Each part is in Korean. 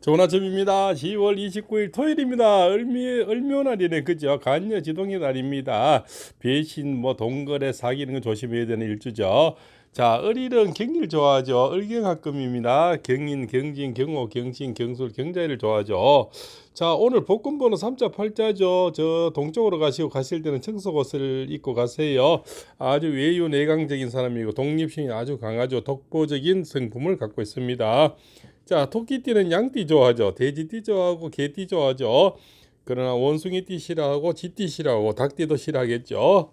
좋은 아침입니다. 10월 29일 토요일입니다. 을미 을묘 날이네 그죠? 간여 지동의 날입니다. 배신 뭐 동거래 사귀는 거 조심해야 되는 일주죠. 자, 을일은 경일 좋아하죠. 을경합금입니다. 경인, 경진, 경호, 경신, 경술, 경자일을 좋아하죠. 자, 오늘 복권번호 3자 8자죠. 저 동쪽으로 가시고 가실 때는 청소옷을 입고 가세요. 아주 외유 내강적인 사람이고 독립심이 아주 강하죠. 독보적인 성품을 갖고 있습니다. 자, 토끼띠는 양띠 좋아하죠. 돼지띠 좋아하고 개띠 좋아하죠. 그러나 원숭이띠 싫어하고 쥐띠 싫어하고 닭띠도 싫어하겠죠.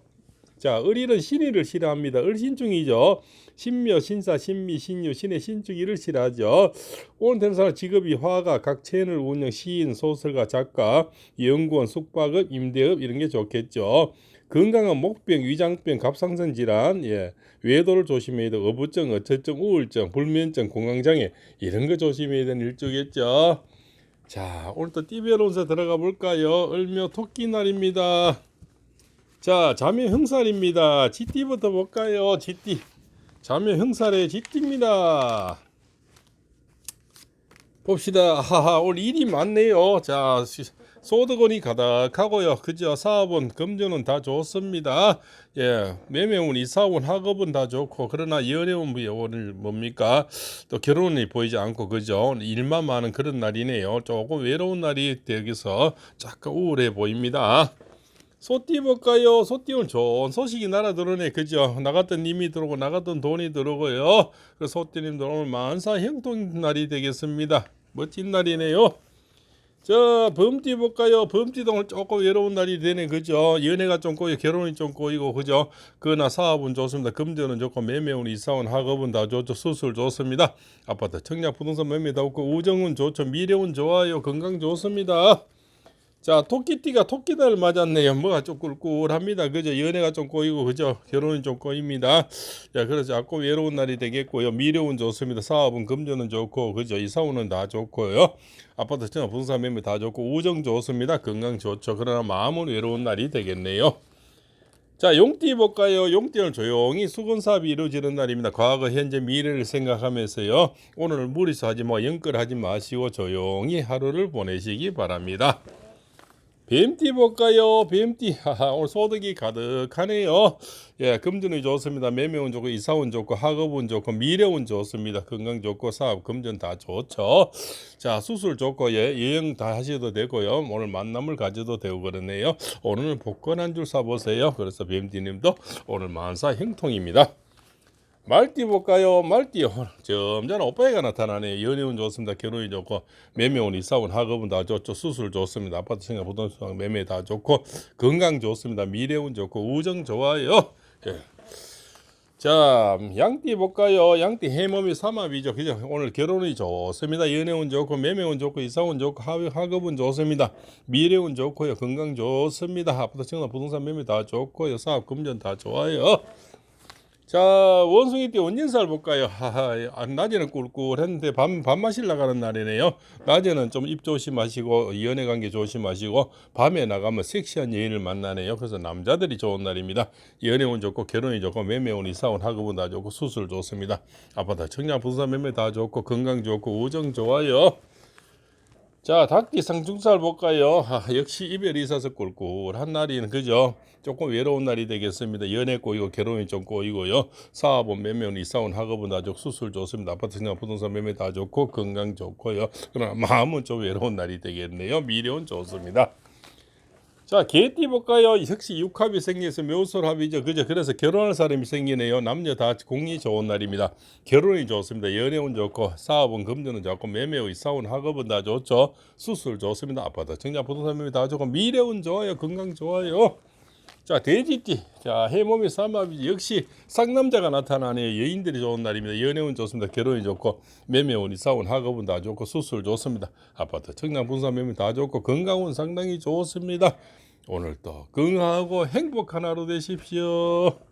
자, 을일은 신의를 싫어합니다. 을신중이죠. 신묘, 신사, 신미, 신유, 신의 신중이를 싫어하죠. 오늘 되는 사람 직업이 화가, 각 채널 운영, 시인, 소설가, 작가, 연구원, 숙박업, 임대업 이런 게 좋겠죠. 건강한 목병, 위장병, 갑상선 질환, 예, 외도를 조심해야 되고 어부증, 어처증, 우울증, 불면증, 건강장애 이런 거 조심해야 되는 일주겠죠. 자, 오늘 또 띠별 운세 들어가 볼까요? 을묘 토끼 날입니다. 자, 자매 흥살입니다. 쥐띠부터 볼까요? 쥐띠. 자매 흥살의 쥐띠입니다. 봅시다. 하하, 오늘 일이 많네요. 자, 시- 소득원이 가득하고요. 그죠? 사업은 금전은 다 좋습니다. 예, 매매운 이사운 학업은 다 좋고 그러나 연애운 뭐 오늘 뭡니까? 또 결혼이 보이지 않고 그죠? 일만 많은 그런 날이네요. 조금 외로운 날이 되어서 약간 우울해 보입니다. 소띠 볼까요? 소띠는 좋은 소식이 날아들어네 그죠? 나갔던 님이 들어오고 나갔던 돈이 들어오고요. 그 소띠님들 오늘 만사 형통 날이 되겠습니다. 멋진 날이네요. 자, 범띠 볼까요? 오늘 조금 외로운 날이 되네, 그죠? 연애가 좀 꼬이고 결혼이 좀 꼬이고, 그죠? 그러나 사업은 좋습니다. 금전은 좋고 매매운 이사운 학업은 다 좋죠. 수술 좋습니다. 아파트, 청약, 부동산 매매 다 없고 우정은 좋죠. 미래운 좋아요. 건강 좋습니다. 자, 토끼띠가 토끼달 맞았네요. 뭐가 좀 꿀꿀합니다. 그죠? 연애가 좀 꼬이고, 그죠? 결혼이 좀 꼬입니다. 자, 그래서 자꾸 외로운 날이 되겠고요. 미래운 좋습니다. 사업은 금전은 좋고, 그죠? 이사운은 다 좋고요. 아파트, 청약, 부동산 매매 다 좋고, 우정 좋습니다. 건강 좋죠. 그러나 마음은 외로운 날이 되겠네요. 자, 용띠 볼까요? 용띠는 조용히 수건 사업이 이루어지는 날입니다. 과거, 현재, 미래를 생각하면서요. 오늘 무리수하지 뭐 연끌하지 마시고 조용히 하루를 보내시기 바랍니다. 뱀띠 볼까요? 하하, 오늘 소득이 가득하네요. 예, 금전이 좋습니다. 매매운 좋고 이사운 좋고 학업운 좋고 미래운 좋습니다. 건강 좋고 사업 금전 다 좋죠. 자 수술 좋고 예, 여행 다 하셔도 되고요. 오늘 만남을 가져도 되고 그러네요. 오늘은 복권 한 줄 사보세요. 그래서 뱀띠님도 오늘 만사 형통입니다. 말띠 볼까요? 말띠 점잖은 오빠가 나타나네. 연애운 좋습니다. 결혼이 좋고 매매운 이사운 학업은 다 좋죠. 수술 좋습니다. 아파트 생각 부동산 매매 다 좋고 건강 좋습니다. 미래운 좋고 우정 좋아요. 예. 자, 양띠 볼까요? 양띠 해몸이 삼합이죠. 그죠? 오늘 결혼이 좋습니다. 연애운 좋고 매매운 좋고 이사운 좋고 하- 학업은 좋습니다. 미래운 좋고요. 건강 좋습니다. 아파트 생각 부동산 매매 다 좋고요. 사업 금전 다 좋아요. 자 원숭이 띠 원진살 볼까요? 하하, 아, 낮에는 꿀꿀했는데 밤 밤맛이 나가는 날이네요. 낮에는 좀 입 조심하시고 연애 관계 조심하시고 밤에 나가면 섹시한 여인을 만나네요. 그래서 남자들이 좋은 날입니다. 연애운 좋고 결혼이 좋고 매매운 이사운 학업은 다 좋고 수술 좋습니다. 아파트 청량 부산 매매 다 좋고 건강 좋고 우정 좋아요. 자, 닭띠 상중살 볼까요? 아, 역시 이별이 있어서 꿀꿀한 날이는 그죠? 조금 외로운 날이 되겠습니다. 연애 꼬이고 결혼이 좀 꼬이고요. 사업은 매매운 이사운 학업은 다 좋고 수술 좋습니다. 아파트 생각 부동산 매매 다 좋고 건강 좋고요. 그러나 마음은 좀 외로운 날이 되겠네요. 미래운 좋습니다. 자, 개띠 볼까요? 역시 육합이 생겨서 묘술합이죠. 그죠? 그래서 결혼할 사람이 생기네요. 남녀 다 공이 좋은 날입니다. 결혼이 좋습니다. 연애운 좋고, 사업은 금전은 좋고, 매매의 사운 학업은 다 좋죠. 수술 좋습니다. 아파트, 청약, 부동산 매매 다 좋고, 미래운 좋아요. 건강 좋아요. 자, 돼지띠. 자, 해몸이 삼합이 역시 상남자가 나타나네요. 여인들이 좋은 날입니다. 연애운 좋습니다. 결혼이 좋고, 매매운 이 사운 학업은 다 좋고, 수술 좋습니다. 아파트, 청량, 분산 매매 다 좋고, 건강은 상당히 좋습니다. 오늘도 건강하고 행복한 하루 되십시오.